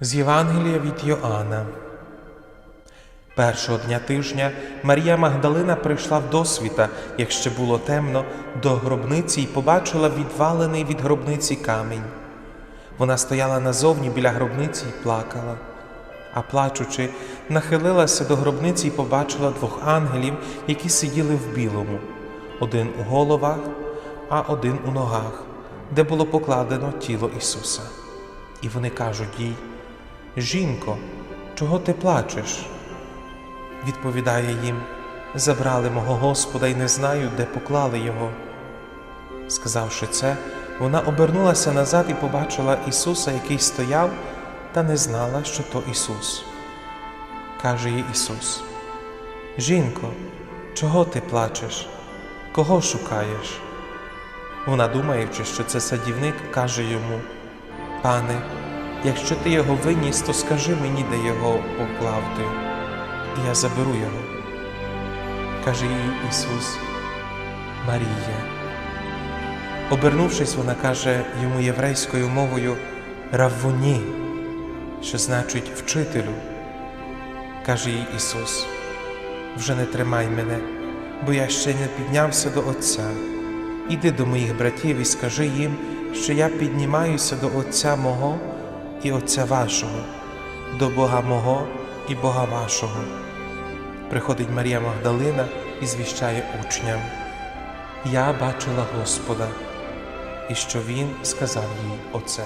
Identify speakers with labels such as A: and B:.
A: З Євангелія від Йоанна. Першого дня тижня Марія Магдалина прийшла в досвіта, як ще було темно, до гробниці і побачила відвалений від гробниці камінь. Вона стояла назовні біля гробниці і плакала, а плачучи, нахилилася до гробниці і побачила двох ангелів, які сиділи в білому, один у головах, а один у ногах, де було покладено тіло Ісуса. І вони кажуть їй: Жінко, чого ти плачеш? Відповідає їм: Забрали мого Господа і не знаю, де поклали його. Сказавши це, вона обернулася назад і побачила Ісуса, який стояв, та не знала, що то Ісус. Каже їй Ісус: Жінко, чого ти плачеш? Кого шукаєш? Вона, думаючи, що це садівник, каже йому: Пане, якщо ти його виніс, то скажи мені, де його поклав ти, і я заберу його. Каже їй Ісус, Марія. Обернувшись, вона каже йому єврейською мовою Раввуні, що значить вчителю. Каже їй Ісус, вже не тримай мене, бо я ще не піднявся до Отця. Іди до моїх братів і скажи їм, що я піднімаюся до Отця мого і Отця вашого, до Бога мого і Бога вашого. Приходить Марія Магдалина і звіщає учням. Я бачила Господа, і що Він сказав їй оце.